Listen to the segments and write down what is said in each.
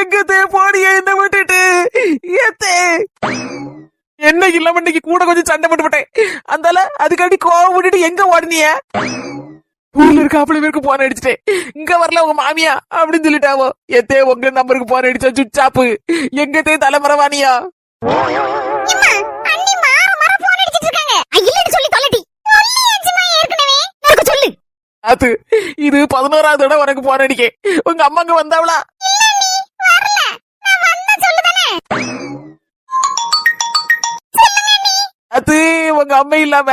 எங்கத்தே போடிய என்ன விட்டுட்டு? ஏத்தே என்ன இல்லாம இன்னைக்கு கூட கொஞ்சம் சண்டை போட்டு விட்டேன். அந்தால அதுக்காண்டி கோவம் விட்டுட்டு எங்க ஓடுனிய? ஊர்ல இருக்க அவ்வளவு பேருக்கு போன் அடிச்சுட்டேன். இங்க வரல உங்க மாமியா? அப்படின்னு சொல்லிட்டாவோ. எத்தே உங்க நம்பருக்கு போன் அடிச்சா சுச்சாப்பு எங்கத்தே தலைமறைவானியா. அது இது பதினோராவது தடவை உனக்கு போன் அடிக்க உங்க அம்மாங்க வந்தாவளா இல்ல அண்ணி, வரல. நான் வந்தா சொல்லுதானே. சொல்லுங்க அண்ணி. அது உங்க அம்மா இல்லாம.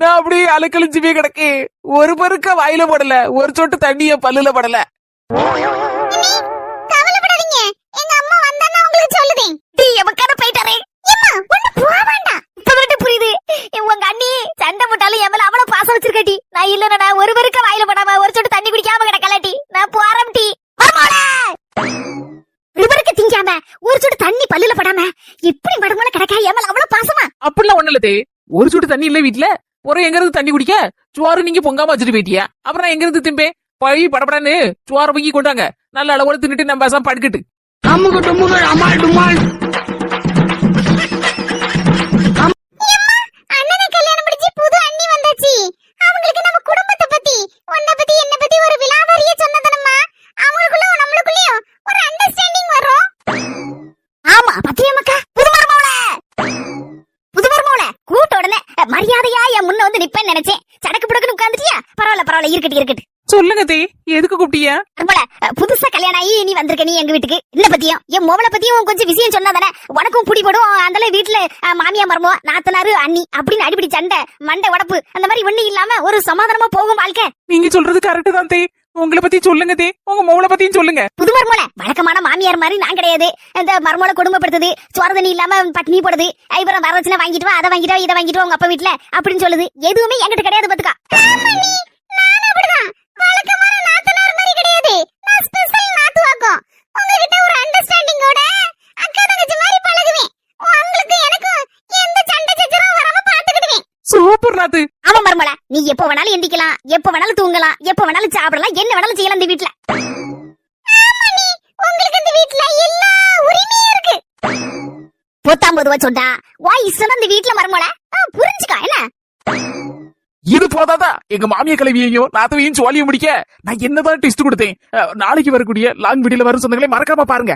நான் அப்படியே அழுக்கழிஞ்சுவே கிடக்கு ஒரு பருக்க வாயில படல. ஒரு சொட்டு தண்ணிய பல்லுல படல. எங்க அம்மா டீ, போக வேண்டாம். புரியுது. உங்க அண்ணி சண்டை போட்டாலும் என் மேல அவ்வளவு பாசம் வச்சிருக்காட்டி. நான் இல்லன்னா நான் ஒரு பெருக்க வாயில படாம ஒரு சொட்டு தண்ணி குடிக்காம கிடக்கலாட்டி. நான் போற ஒரு சொட்டு தண்ணி பல்லுல படாம எப்படி மடமல கிடக்க? என் மேல அவ்வளவு பாசமா? அப்படிலாம் ஒண்ணு இல்லதே ஒரு சொட்டு தண்ணி இல்ல வீட்ல. ஒரு எங்க இருந்து தண்ணி குடிக்க? சோறு நீங்க பொங்காம வச்சுட்டு போயிட்டியா? அப்புறம் எங்க இருந்து திம்பே பழி படப்படன்னு சோறு பொங்கி கொண்டாங்க. நல்ல அளவோட தின்னுட்டு நம்ம பேசாம படுக்கிட்டு. அமுகு டுமுகு அமால் டுமால். வீட்டுக்கு. என்ன பத்தியும். என் மோவளை பத்தியும் கொஞ்சம் விஷயம் சொன்னாதானே? உனக்கும் பிடிபடும். அந்த வீட்டுல மாமியா மருமோ நாத்தனாரு அண்ணி அப்படின்னு அடிப்படி சண்டை மண்டை உடப்பு அந்த மாதிரி ஒண்ணு இல்லாம ஒரு சமாதானமா போகும் வாழ்க்கை. நீங்க சொல்றது கரெக்ட் தான் தே. உங்களை பத்தி சொல்லுங்க தே. உங்க மோளை பத்தியும் சொல்லுங்க. புது மருமோல வழக்கமான மாமியார் மாதிரி நான் கிடையாது. இந்த மருமோல குடும்பப்படுத்துது சோறு தண்ணி இல்லாம பட்டினி போடுது. ஐபுறம் வர வச்சுனா வாங்கிட்டு வா அதை வாங்கிட்டு வா இதை வாங்கிட்டு உங்க அப்பா வீட்டுல அப்படின்னு சொல்லுது. எதுவுமே என்கிட்ட கிடையாது பாத்துக்கா வழக்கமான நாத்தனார் மாதிரி கிடையாது நான் ஸ்பெஷல் நாத்துவாக்கம் உங்ககிட்ட ஒரு அண்டர்ஸ்டாண்டிங்கோட அக்கா தங்கச்சி மாதிரி பழகுவேன். உங்களுக்கு எனக்கும் எந்த சண்டை சச்சரவும் வராம பாத்துக்கிடுவேன் சூப்பர் நாத்து. ஆமா மருமல நீ எப்ப வேணாலும் எந்திக்கலாம் எப்ப வேணாலும் தூங்கலாம் எப்ப வேணாலும் சாப்பிடலாம் என்ன வேணாலும் செய்யலாம் இந்த வீட்ல. உங்களுக்கு இந்த வீட்ல எல்லா உரிமையும் இருக்கு. பத்தாம்பது ரூபா சொன்னா வாய்ஸ் இந்த வீட்ல மருமல புரிஞ்சுக்கா என்ன? இது போதாதா? எங்க மாமிய கலவியையும் நாத்தவையும் சோழியும் முடிக்க. நான் என்னதான் டெஸ்ட் கொடுத்தேன். நாளைக்கு வரக்கூடிய லாங் வீடியோல வரும் சொந்தங்களே மறக்காம பாருங்க.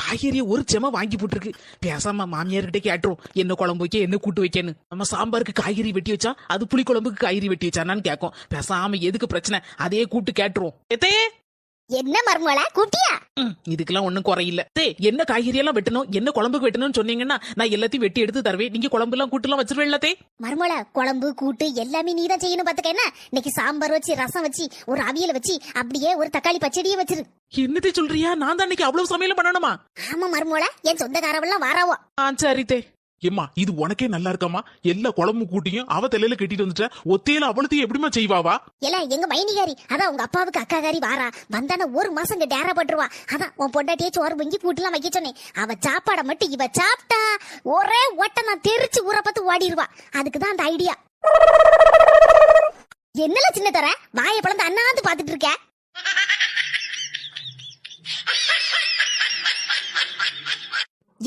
காய்கறிய ஒரு செம வாங்கி போட்டுருக்கு. பேசாம மாமியார்கிட்ட கேட்டுரும். என்ன குழம்பு வைக்க என்ன கூட்டு வைக்கன்னு. நம்ம சாம்பாருக்கு காய்கறி வெட்டி வச்சா அது புளி குழம்புக்கு காய்கறி வெட்டி வச்சானான்னு கேட்கும். பேசாம எதுக்கு பிரச்சனை? அதே கூட்டு கேட்டுரும். எத்தையே? என்ன மருமல? கூட்டியா? ம், இதுக்கெல்லாம் ஒண்ணும் குறையில்ல. தே என்ன காய்கறி எல்லாம் வெட்டணும்? என்ன குழம்புக்கு வெட்டணும்னு சொன்னீங்கன்னா நான் எல்லாத்தையும் வெட்டி எடுத்து தருவேன். நீங்க குழம்பு எல்லாம் கூட்டு எல்லாம் வச்சிருவேன்ல தே. மருமல குழம்பு கூட்டு எல்லாமே நீ தான் செய்யணும் பாத்துக்க என்ன? இன்னைக்கு சாம்பார் வச்சு ரசம் வச்சு ஒரு அவியல் வச்சு அப்படியே ஒரு தக்காளி பச்சடியே வச்சிரு. என்னதே சொல்றியா? நான் தான் இன்னைக்கு அவ்வளவு சமையல் பண்ணணுமா? ஆமா மருமல என் சொந்தக்காரவெல்லாம் வாராவோ. ஆ சரி தே. ஏம்மா இது உனக்கே நல்லா இருக்காமா எல்லா குழம்பு கூட்டியும் அவ தலையில கட்டிட்டு வந்துட்ட. ஒத்தையில அவளுத்தையும் எப்படிமா செய்வாவா? இல்ல எங்க மைனிகாரி அதான் உங்க அப்பாவுக்கு அக்காகாரி வாரா. வந்தான ஒரு மாசம் இங்க டேரா பட்டுருவா. அதான் உன் பொண்டாட்டியே சோறு பொங்கி கூட்டுலாம் வைக்க சொன்னேன். அவ சாப்பாட மட்டும் இவ சாப்பிட்டா ஒரே ஒட்ட நான் தெரிச்சு ஊற பார்த்து ஓடிடுவா. அதுக்கு தான் அந்த ஐடியா என்னல சின்ன தர? வாயை பழந்து அண்ணாந்து பாத்துட்டு இருக்க?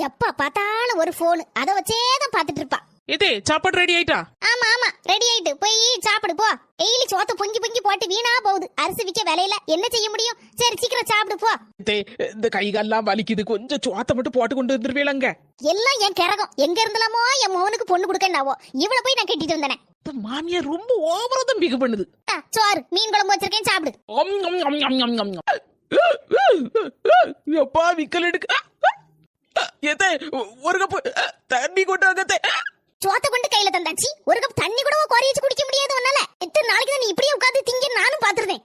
எப்ப பார்த்தாலும் ஒரு போன் அத வச்சே தான் பாத்துட்டு இருப்பா இதே சாப்பாடு ரெடி ஆயிட்டா ஆமா ஆமா ரெடி ஆயிட்டு போய் சாப்பிடு போ டெய்லி சோத்த பொங்கி பொங்கி போட்டு வீணா போகுது அரிசி விக்க விலையில என்ன செய்ய முடியும் சரி சீக்கிரம் சாப்பிடு போ இந்த கை கால்லாம் வலிக்குது கொஞ்சம் சோத்த மட்டும் போட்டு கொண்டு வந்துருவீங்களங்க எல்லாம் என் கிரகம் எங்க இருந்தலாமோ என் மோனுக்கு பொண்ணு கொடுக்கண்டாவோ இவளை போய் நான் கட்டிட்டு வந்தேனே மாமியார் ரொம்ப ஓவரா தான் பிகு பண்ணுது சோறு மீன் குழம்பு வச்சிருக்கேன் சாப்பிடு. எப்பா விக்கல் எடுக்க எத்தே ஒரு கப்பு தண்ணி கொண்டு வாங்க சோத்த கொண்டு கையில தந்தாச்சு. ஒரு கப் தண்ணி கூட குறைய வச்சு குடிக்க முடியாது உன்னால. எத்தனை நாளைக்கு தான் நீ இப்படியே உட்காந்து திங்க நானும் பாத்துருந்தேன்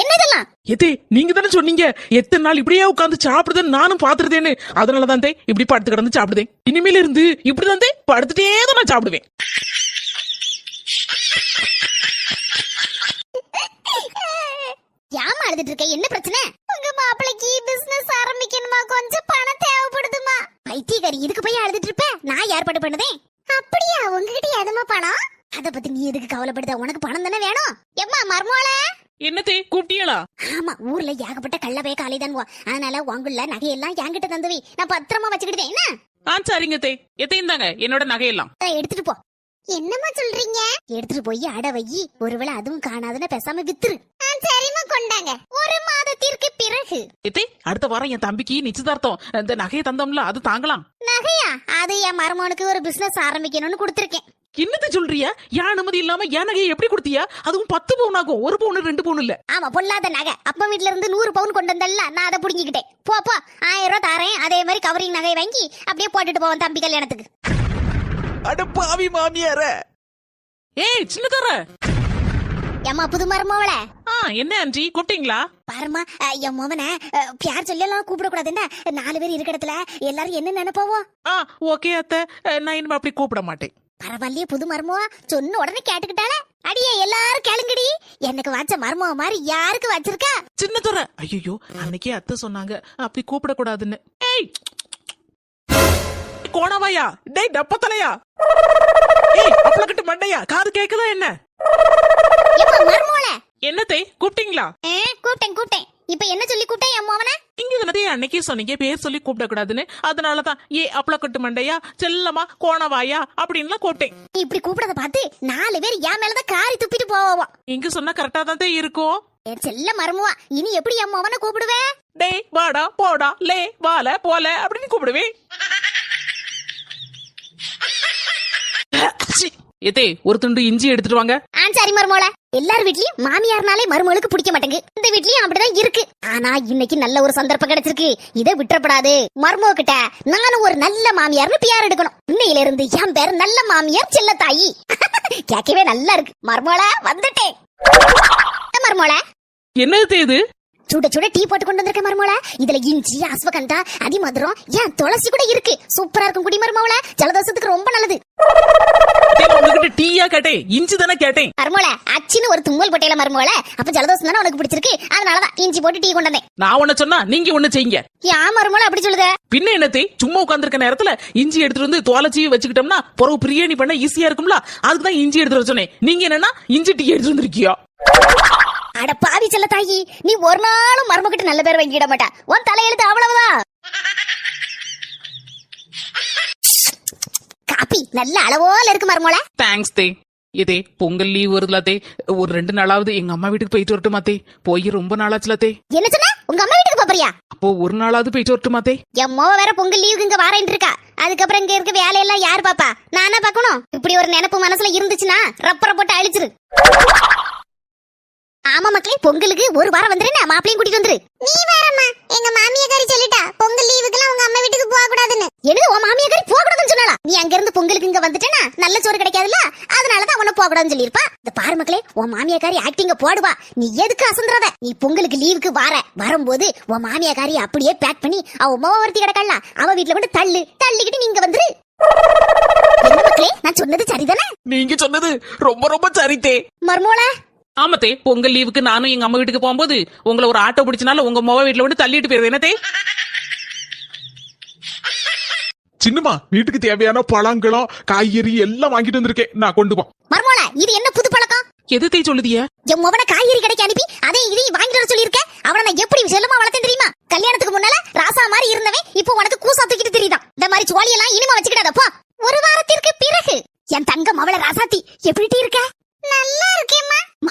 என்னதெல்லாம்? எதே நீங்க தானே சொன்னீங்க? எத்தனை நாள் இப்படியே உட்கார்ந்து சாப்பிடுதேன்னு நானும் பாத்துருதேன்னு அதனால தான் தே இப்படி படுத்து கிடந்து சாப்பிடுதேன். இனிமேல இருந்து இப்படிதான் தே படுத்துட்டே தான் நான் சாப்பிடுவேன். ஏமா அழுதுட்டு இருக்க? என்ன பிரச்சனை? உங்க மாப்பிளைக்கு பிசினஸ் ஆரம்பிக்கணுமா? கொஞ்சம் பணம் தேவைப்படுதுமா? பைத்தியக்காரி இதுக்கு போய் அழுதுட்டு இருப்ப? நான் ஏற்பாடு பண்ணுதேன் அப்படியா? உங்ககிட்ட எதுமா பணம்? அத பத்தி நீ எதுக்கு கவலைப்படுத? உனக்கு பணம் தானே வேணும். எம்மா மர்மோல என்னத்தே கூப்பிட்டீங்களா ஆமா ஊர்ல ஏகப்பட்ட கள்ளவே காலிதான் அதனால உங்குள்ள நகையெல்லாம் என்கிட்ட தந்தவி. நான் பத்திரமா வச்சுக்கிட்டேன் என்ன? ஆ சரிங்க தே. எத்தையும் தாங்க என்னோட நகையெல்லாம். எடுத்துட்டு போ. என்னம்மா சொல்றீங்க? எடுத்துட்டு போய் அட வை ஒருவேளை அதுவும் காணாதுன்னு பேசாம வித்துரு. சரிம்மா கொண்டாங்க. ஒரு மாதத்திற்கு பிறகு. எத்தே அடுத்த வாரம் என் தம்பிக்கு நிச்சயதார்த்தம். இந்த நகையை தந்தோம்ல அது தாங்கலாம். நகையா? அது என் மருமகனுக்கு ஒரு பிசினஸ் ஆரம்பிக்கணும்னு கொடுத்துருக்கேன். என்னத்த சொல்றியா? என் அனுமதி இல்லாம என் நகையை எப்படி கொடுத்தியா? அதுவும் பத்து பவுன் ஆகும். ஒரு பவுன் ரெண்டு பவுன் இல்ல. ஆமா பொல்லாத நகை. அப்பா வீட்ல இருந்து நூறு பவுன் கொண்டு வந்தல்ல நான் அதை புடிங்கிக்கிட்டேன். போ போ ஆயிரம் ரூபாய் தாரேன். அதே மாதிரி கவரிங் நகை வாங்கி அப்படியே போட்டுட்டு போவோம் தம்பி கல்யாணத்துக்கு. அட பாவி மாமியார. ஏய் சின்னதர. ஏம்மா புது மருமவள? ஆ என்ன ஆண்டி கூப்பிட்டீங்களா? பாருமா என் மோவன பியார் சொல்லி எல்லாம் கூப்பிடக்கூடாதுன்னா நாலு பேர் இருக்க இடத்துல எல்லாரும் என்ன நினைப்போம் ஆ ஓகே அத்தை. நான் இனிமே அப்படி கூப்பிட மாட்டேன். பரவாயில்லையே புது மருமவா. சொன்ன உடனே கேட்டுக்கிட்டால அடியே எல்லாரும் கேளுங்கடி. எனக்கு வச்ச மருமவ மாதிரி யாருக்கு வச்சிருக்கா? சின்னதுரை. ஐயோ அன்னைக்கே அத்தை சொன்னாங்க. அப்படி கூப்பிட கூடாதுன்னு ஏய் கோணவாயா? டேய் டப்பத்தலையா ஏய் அப்பளக்கட்டு மண்டையா? காது கேக்குதா என்ன? என்னத்தை? கூப்பிட்டீங்களா? கூப்பிட்டேன் கூப்பிட்டேன். இப்ப என்ன சொல்லி கூப்பிட்டேன் என் மோவன இங்க தானே அன்னைக்கே சொன்னீங்க பேர் சொல்லி கூப்பிட கூடாதுன்னு அதனாலதான் ஏ அப்பளக்கட்டு மண்டையா செல்லமா கோணவாயா அப்படின்லாம் கூப்பிட்டேன். இப்படி கூப்பிடத பார்த்து நாலு பேர் என் மேலதான் காரி துப்பிட்டு போவோம் இங்க சொன்னா கரெக்டா தான் இருக்கும். என் செல்ல மருமவா இனி எப்படி என் மோவனை கூப்பிடுவே? டேய் வாடா போடா லே வால போல அப்படின்னு கூப்பிடுவேன். ஏத்தே ஒரு துண்டு இஞ்சி எடுத்துட்டு வாங்க. ஆ சரி மருமோள. எல்லார் வீட்லயும் மாமியார்னாலே மருமகளுக்கு பிடிக்க மாட்டேங்குது இந்த வீட்லயும் அப்படிதான் இருக்கு. ஆனா இன்னைக்கு நல்ல ஒரு சந்தர்ப்பம் கிடைச்சிருக்கு. இதை விட்டுறப்படாது. மருமக கிட்ட நானும் ஒரு நல்ல மாமியார்னு பியார் எடுக்கணும். இன்னையில இருந்து என் பேர் நல்ல மாமியார் செல்ல தாயி கேட்கவே நல்லா இருக்கு. மருமோள வந்துட்டேன். என்ன மருமோள. என்னது இது? சுட சுட டீ போட்டு கொண்டு வந்திருக்க மருமோள இதுல இஞ்சி அஸ்வகந்தா அதிமதுரம் ஏன் துளசி கூட இருக்கு. சூப்பரா இருக்கும் குடி மருமோள ஜலதோஷத்துக்கு ரொம்ப நல்லது. உங்ககிட்ட டீயா கேட்டேன்? இஞ்சி தானே கேட்டேன்? மருமோள அச்சின்னு ஒரு தும்மல் போட்டையில மருமோள அப்ப ஜலதோஷம் தானே உனக்கு பிடிச்சிருக்கு? அதனாலதான் இஞ்சி போட்டு டீ கொண்டு வந்தேன். நான் ஒண்ணு சொன்னா நீங்க ஒண்ணு செய்யுங்க. ஏன் மருமோள அப்படி சொல்லுத? பின்ன என்னத்தை? சும்மா உட்கார்ந்திருக்க நேரத்துல இஞ்சி எடுத்துட்டு வந்து தோலச்சி வச்சுக்கிட்டோம்னா பிறகு பிரியாணி பண்ண ஈஸியா இருக்கும்ல? அதுக்கு தான் இஞ்சி எடுத்துட்டு வர சொன்னேன். நீங்க என்னன்னா இஞ்சி டீ எடுத்துட்டு வந்திருக்கியா? அட பாவி செல்ல தாயி நீ ஒரு நாளும் மருமகிட்ட நல்ல பேர் வாங்கிட மாட்டா. உன் தலையெழுத்து அவ்வளவுதான் காப்பி நல்ல அளவோல இருக்கு மருமோள. தேங்க்ஸ் தே. இதே பொங்கல் லீவ் வருதுல தே. ஒரு ரெண்டு நாளாவது எங்க அம்மா வீட்டுக்கு போயிட்டு வரட்டுமா தே? போய் ரொம்ப நாளாச்சுல தே. என்ன சொன்ன? உங்க அம்மா வீட்டுக்கு போறியா? அப்போ ஒரு நாளாவது போயிட்டு வரட்டுமா தே? என் மோவ வேற பொங்கல் லீவுக்கு இங்க வாரேன் இருக்கா. அதுக்கப்புறம் இங்க இருக்க வேலையெல்லாம் யார் பாப்பா? நானா பாக்கணும்? இப்படி ஒரு நினைப்பு மனசுல இருந்துச்சுன்னா ரப்பரை போட்டு அழிச்சிரு. ஆமா மக்களே பொங்கலுக்கு ஒரு வாரம் வந்துருன்னு மாப்பிளையும் கூட்டிட்டு வந்துரு. நீ வேறம்மா. எங்க மாமியாக்காரி சொல்லிட்டா பொங்கல் லீவுக்குலாம் உங்க அம்மா வீட்டுக்கு போக கூடாதுன்னு என்னது உன் மாமியாக்காரி போக கூடாதுன்னு சொன்னாலா நீ அங்க இருந்து பொங்கலுக்கு இங்க வந்துட்டேனா நல்ல சோறு கிடைக்காதுல்ல? அதனாலதான் உன்ன போக கூடாதுன்னு சொல்லிருப்பா இந்த பாரு மக்களே உன் மாமியாக்காரி ஆக்டிங்க போடுவா. நீ எதுக்கு அசந்துறத? நீ பொங்கலுக்கு லீவுக்கு வார. வரும்போது உன் மாமியாக்காரி அப்படியே பேக் பண்ணி அவ உமாவை ஒருத்தி கிடக்கல அவ வீட்டுல கொண்டு தள்ளு தள்ளிக்கிட்டு நீங்க வந்துரு. மக்களே நான் சொன்னது சரிதானே? நீங்க சொன்னது ரொம்ப ரொம்ப சரித்தே. மர்மோள ஆமத்தே பொங்கல் லீவுக்கு நானும் எங்க அம்மா வீட்டுக்கு போகும்போது உங்களை ஒரு ஆட்டோ பிடிச்சனால உங்க மொபைல் வீட்டுல வந்து தள்ளிட்டு போயிருது என்னத்தே? சின்னம்மா வீட்டுக்கு தேவையான பழங்களும் காய்கறி எல்லாம் வாங்கிட்டு வந்திருக்கேன். நான் கொண்டு போ. மர்மோள இது என்ன புது பழக்கம்? எதுத்தை சொல்லுதிய? என் மொபன காய்கறி கடைக்கு அனுப்பி அதை இதையும் வாங்கிட்டு வர சொல்லியிருக்க? அவனை நான் எப்படி செல்லமா வளர்த்தேன் தெரியுமா? கல்யாணத்துக்கு முன்னால ராசா மாதிரி இருந்தவன் இப்போ உனக்கு கூசா தூக்கிட்டு தெரியுதான். இந்த மாதிரி சோழி எல்லாம் இனிமே வச்சுக்கிடாதப்பா ஒரு வாரத்திற்கு பிறகு என் தங்கம் அவள ராசாத்தி எப்படி இருக்க? நல்லா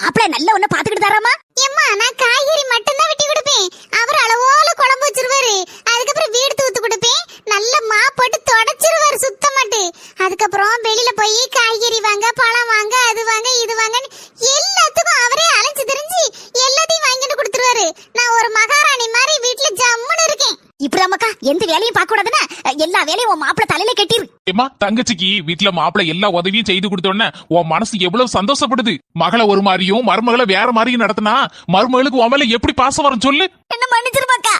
மாப்பிள்ள நல்ல ஒண்ணு பாத்துக்கிட்டு தராமா? ஏம்மா நான் காய்கறி மட்டும் தான் வெட்டி கொடுப்பேன். அவர் அளவோல குழம்பு வச்சிருவாரு. அதுக்கப்புறம் வீடு தூத்து கொடுப்பேன். நல்ல மா போட்டு தொடச்சிருவாரு சுத்தமாட்டு. அதுக்கப்புறம் வெளியில போய் காய்கறி வாங்க பழம் வாங்க அது வாங்க இது வாங்கன்னு எல்லாத்துக்கும் அவரே அலைஞ்சு தெரிஞ்சு எல்லாத்தையும் வாங்கிட்டு கொடுத்துருவாரு. நான் ஒரு மகாராணி மாதிரி வீட்டுல ஜம்முன்னு இருக்கேன். இப்படி அம்மாக்கா எந்த வேலையும் பார்க்க கூடாதுன்னா எல்லா வேலையும் உன் மாப்பிள தலையில கட்டிரு. ஏமா தங்கச்சிக்கு வீட்டுல மாப்பிள்ளை எல்லா உதவியும் செய்து கொடுத்தோன்னே உன் மனசு எவ்வளவு சந்தோஷப்படுது? மகளை ஒரு மாதிரியும் மருமகளை வேற மாதிரியும் நடத்தினா மருமகளுக்கு உன் மேல எப்படி பாசம் வரும் சொல்லு? என்ன மன்னிச்சிருமாக்கா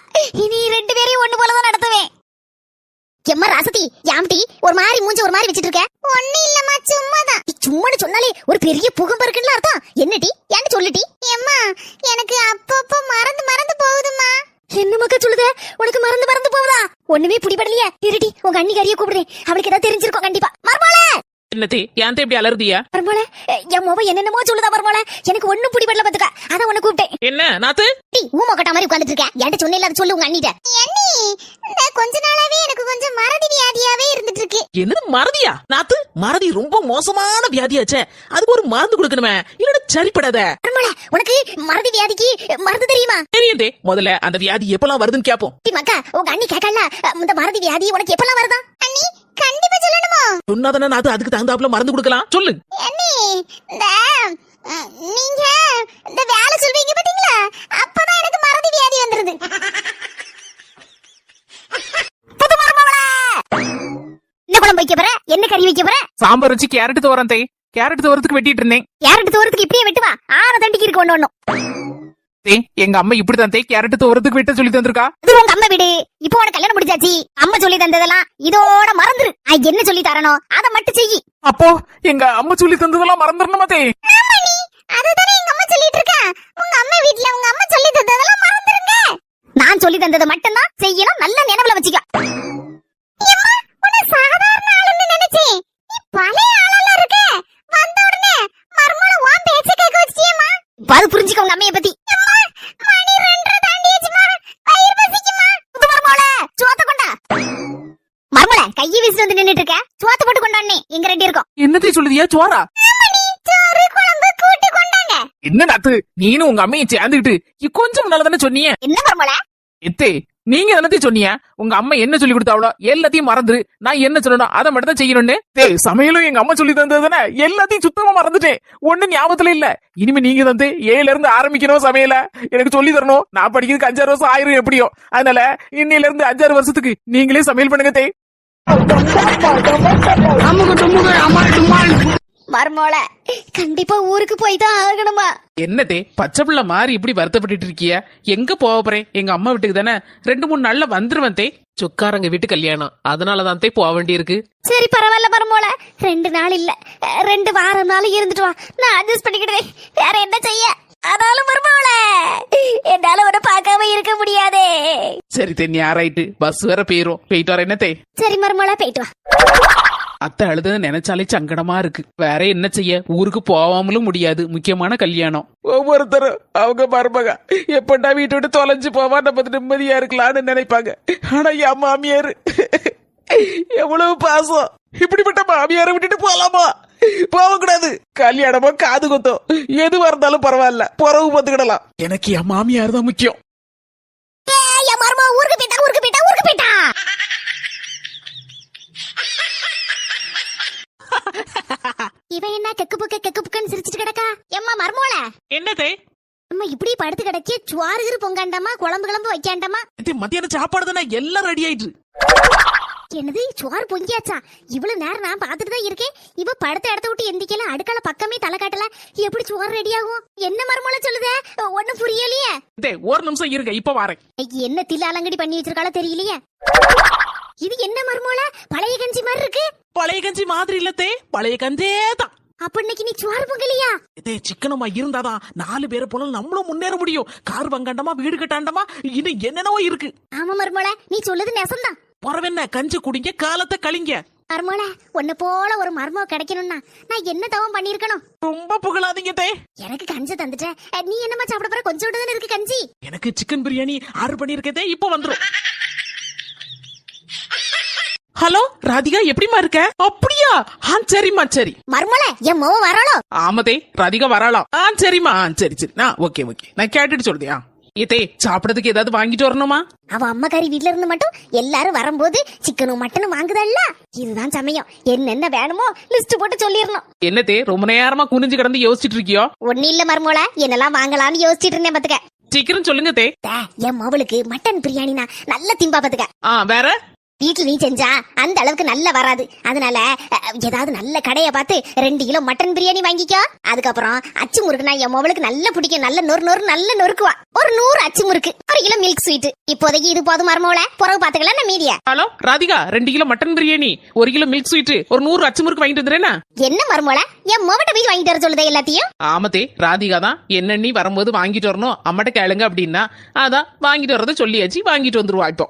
இனி ரெண்டு பேரையும் ஒண்ணு போலதான் நடத்துவேன். எம்மா ராசதி யாம்டி ஒரு மாதிரி மூஞ்சி ஒரு மாதிரி வச்சிட்டு இருக்க ஒண்ணு இல்லம்மா சும்மாதான். சும்மான்னு சொன்னாலே ஒரு பெரிய புகம்பு இருக்குன்னு அர்த்தம். என்னடி? ஏன்னு சொல்லுடி? எம்மா எனக்கு அப்பப்போ மறந்து மறந்து போகுதுமா என்ன மக்கா சொல்லுத உனக்கு மறந்து மறந்து போகுதா ஒண்ணுமே பிடிபடலையா. இருடி உங்க அண்ணி கறிய கூப்பிடுறேன். அவளுக்கு ஏதாவது தெரிஞ்சிருக்கோம் கண்டிப்பா. என்னத்தே ஏன் இப்படி அலர்தியா மர்மோல என் மொபைல் என்னென்னமோ சொல்லுதா மர்மோல எனக்கு ஒண்ணும் பிடிபடல பாத்துக்க. அதான் உன்னை கூப்பிட்டேன். என்ன? நாத்து? டீ ஊம கட்ட மாதிரி உட்கார்ந்துட்டு இருக்கேன் என்கிட்ட சொன்ன இல்லாத சொல்லு உங்க அண்ணிட்ட. அண்ணி இந்த கொஞ்ச நாளாவே எனக்கு கொஞ்சம் மறதி வியாதியாவே இருந்துட்டு இருக்கு. என்னது மறதியா? நாத்து மறதி ரொம்ப மோசமான வியாதியாச்சே. அதுக்கு ஒரு மருந்து கொடுக்கணுமே. இல்லன்னா சரிப்படாத. மர்மோல உனக்கு மறதி வியாதிக்கு மருந்து தெரியுமா? தெரியுதே முதல்ல அந்த வியாதி எப்பெல்லாம் வருதுன்னு கேப்போம். மக்கா உங்க அண்ணி கேட்கல இந்த மறதி வியாதி உனக்கு எப்பலாம் வருதா? கண்டிப்பா சொல்லணுமோ? சொன்னாதானே நாத்து அதுக்கு தகுந்தாப்புல மருந்து கொடுக்கலாம். சொல்லு. நீங்க இந்த வேலை சொல்வீங்க பாத்தீங்களா? அப்பதான் எனக்கு மறதி வியாதி வந்துருது! என்ன குழம்பு வைக்க போற? என்ன கறி வைக்க போற? சாம்பார் வச்சு கேரட் தோறேன் தே. கேரட் தோறதுக்கு வெட்டிட்டு இருந்தேன். கேரட் தோரத்துக்கு இப்படியே வெட்டுவா? ஆற தண்டிக்கு இருக்கு ஒண்ணு ஒண்ணும். தே எங்க அம்மா இப்படிதான் தே கேரட் தோறதுக்கு வெட்ட சொல்லி தந்திருக்கா? இது உங்க அம்மா வீடு. இப்போ உனக்கு கல்யாணம் முடிச்சாச்சு அம்மா சொல்லி தந்ததெல்லாம் இதோட மறந்துரு. நான் என்ன சொல்லி தரணும்? அதை மட்டும் செய்யி அப்போ எங்க அம்மா சொல்லி தந்ததெல்லாம் மறந்துடணுமா தே? அதுதானே எங்க அம்மா சொல்லிட்டு இருக்கா. உங்க அம்மா வீட்ல உங்க அம்மா சொல்லி தந்ததெல்லாம் மறந்துருங்க. நான் சொல்லி தந்ததை மட்டும்தான் செய்யணும். நல்ல நினைவுல வச்சுக்க. சாதாரண ஆளுன்னு நினைச்சேன். நீ பழைய ஆளால இருக்க. வந்த உடனே மருமகளை உன் பேச்சை கேட்க வச்சிட்டியேம்மா. இப்ப அது புரிஞ்சுக்க உங்க அம்மைய பத்தி. சொல்லுதியா? கொண்டாங்க? என்ன நாத்து நீனும் உங்க அம்மையும் சேர்ந்துக்கிட்டு இ- கொஞ்சம் முன்னால தானே சொன்னீங்க? என்ன எத்தே நீங்க என்னத்தை சொன்னீங்க? உங்க அம்மா என்ன சொல்லி கொடுத்தாவளோ எல்லாத்தையும் மறந்துரு. நான் என்ன சொல்லணும் அதை மட்டும் தான் செய்யணும்னு. தே சமையலும் எங்க அம்மா சொல்லி தந்தது தானே? எல்லாத்தையும் சுத்தமா மறந்துட்டேன். ஒண்ணு ஞாபகத்துல இல்ல. இனிமே நீங்க தந்து ஏழுல இருந்து ஆரம்பிக்கணும் சமையல. எனக்கு சொல்லி தரணும். நான் படிக்கிறதுக்கு அஞ்சாறு வருஷம் ஆயிரம் எப்படியோ. அதனால இன்னையில இருந்து அஞ்சாறு வருஷத்துக்கு நீங்களே சமையல் பண்ணுங்க தே. மருமோள கண்டிப்பா ஊருக்கு போய் தான் ஆகணுமா? என்னதே பச்சை பிள்ளை மாதிரி இப்படி வருத்தப்பட்டுட்டு இருக்கிய? எங்க போக போறேன்? எங்க அம்மா வீட்டுக்கு தானே? ரெண்டு மூணு நாள்ல வந்துருவேன் தே. சொக்காரங்க வீட்டு கல்யாணம். அதனாலதான் தே போக வேண்டியிருக்கு. சரி பரவாயில்ல மருமோள. ரெண்டு நாள் இல்ல. ரெண்டு வாரம் நாள் இருந்துட்டு வா. நான் அட்ஜஸ்ட் பண்ணிக்கிடுவேன். வேற என்ன செய்ய? ஆனாலும் மருமோள என்னால உன்னை பார்க்காம இருக்க முடியாதே. சரி தே ஞாயிறாயிட்டு பஸ் வேற போயிரும். போயிட்டு வர என்ன தே? சரி மருமோள போயிட்டு வா. அத்தை அழுத நினைச்சாலே சங்கடமா இருக்கு. வேற என்ன செய்ய? ஊருக்கு போகாமலும் முடியாது. முக்கியமான கல்யாணம். ஒவ்வொருத்தரும் அவங்க மருமக எப்படா வீட்டை விட்டு தொலைஞ்சு போவா நம்ம நிம்மதியா இருக்கலாம்னு நினைப்பாங்க. ஆனா என் மாமியார் எவ்வளவு பாசம். இப்படிப்பட்ட மாமியாரை விட்டுட்டு போலாமா? போக கூடாது. கல்யாணமோ காது குத்தம் எதுவா இருந்தாலும் பரவாயில்ல. புறவு பார்த்துக்கிடலாம். எனக்கு என் மாமியார் தான் முக்கியம். இவன் என்ன கெக்கு புக்க கெக்கு புக்கன்னு சிரிச்சிட்டு கிடக்கா? எம்மா மருமோள? என்னதே? அம்மா இப்படி படுத்து கிடக்கே சுவாறு பொங்காண்டாமா குழம்பு கிளம்பு வைக்காண்டாமா? மத்தியான சாப்பாடு தானே? எல்லாம் ரெடி ஆயிட்டு என்னது சோறு பொங்கியாச்சா? இவ்வளவு நேரம் நான் பார்த்துட்டு தான் இருக்கேன். இவ படுத்த இடத்த விட்டு எந்திக்கல அடுக்கால பக்கமே தலை காட்டல. எப்படி சோறு ரெடி ஆகும்? என்ன மருமலை சொல்லுதே? ஒண்ணும் புரியலையே. டேய், ஒரு நிமிஷம் இருங்க இப்ப வரேன். என்ன தில்ல அலங்கடி பண்ணி வச்சிருக்காளோ தெரியலையே. இது என்ன மருமோல? பழைய கஞ்சி மாதிரி இருக்கு? பழைய கஞ்சி மாதிரி இல்லத்தே பழைய கஞ்சே தான். அப்ப இன்னைக்கு நீ சோறு பொங்கலையா? இதே சிக்கனமா இருந்தாதான் நாலு பேரை போல நம்மளும் முன்னேற முடியும். கார் பங்காண்டமா வீடு கட்டாண்டமா இன்னும் என்னென்னவோ இருக்கு. ஆமா மருமோல நீ சொல்லுது நெசம்தான். புறவென்ன கஞ்சி குடிங்க காலத்தை கழிங்க. மருமோல உன்னை போல ஒரு மருமக கிடைக்கணும்னா நான் என்ன தவம் பண்ணிருக்கணும் ரொம்ப புகழாதீங்க தே. எனக்கு கஞ்சி தந்துட்ட. நீ என்னமா சாப்பிட போற? கொஞ்சோண்டு தானே இருக்கு கஞ்சி? எனக்கு சிக்கன் பிரியாணி ஆர்டர் பண்ணிருக்கதே இப்போ வந்துரும். ஹலோ ராதிகா எப்படிமா இருக்க? அப்படியா? ஆ சரிம்மா சரி. மருமோல என் மோவ வரலோ ஆமதே ராதிகா வராளாம் ஆ சரிம்மா. ஆ சரி சரி. ஆ ஓகே ஓகே. நான் கேட்டுட்டு சொல்றேன் ஆ. இதே சாப்பிடறதுக்கு ஏதாவது வாங்கிட்டு வரணுமா? அவ அம்மாக்காரி வீட்ல இருந்து மட்டும் எல்லாரும் வரும்போது சிக்கனும் மட்டனும் வாங்குதல்ல. இதுதான் சமயம். என்னென்ன வேணுமோ லிஸ்ட் போட்டு சொல்லிடணும் என்னதே ரொம்ப நேரமா குனிஞ்சு கிடந்து யோசிச்சுட்டு இருக்கியோ? ஒண்ணு இல்ல மருமோல என்னெல்லாம் வாங்கலாம்னு யோசிச்சிட்டு இருந்தேன் பாத்துக்க. சீக்கிரம் சொல்லுங்க தே என் மவளுக்கு மட்டன் பிரியாணினா நல்ல திம்பா பாத்துக்க. ஆ வேற? வீட்டுல நீ செஞ்சா அந்த அளவுக்கு நல்லா வராது. அதனால ஏதாவது நல்ல கடையை பார்த்து ரெண்டு கிலோ மட்டன் பிரியாணி வாங்கிக்கோ. அதுக்கப்புறம் அச்சு முறுக்குனா என் மவளுக்கு நல்லா பிடிக்கும். நல்ல நொறு நொறு நல்ல நொறுக்குவா. ஒரு நூறு அச்சு முறுக்கு ஒரு கிலோ மில்க் ஸ்வீட் இப்போதைக்கு இது போதும் மருமவள. பிறகு பாத்துக்கலாம் நான் மீதிய. ஹலோ ராதிகா ரெண்டு கிலோ மட்டன் பிரியாணி ஒரு கிலோ மில்க் ஸ்வீட் ஒரு நூறு அச்சு முறுக்கு வாங்கிட்டு வந்துறேனா என்ன மருமவள? என் மவட்ட போய் வாங்கிட்டு வர சொல்லுதே எல்லாத்தையும். ஆமத்தே ராதிகா தான் என்ன நீ வரும்போது வாங்கிட்டு வரணும். அம்மாட்ட கேளுங்க அப்படின்னா அதான் வாங்கிட்டு வரதை சொல்லியாச்சு வாங்கிட்டு வந்துருவா இப்போ.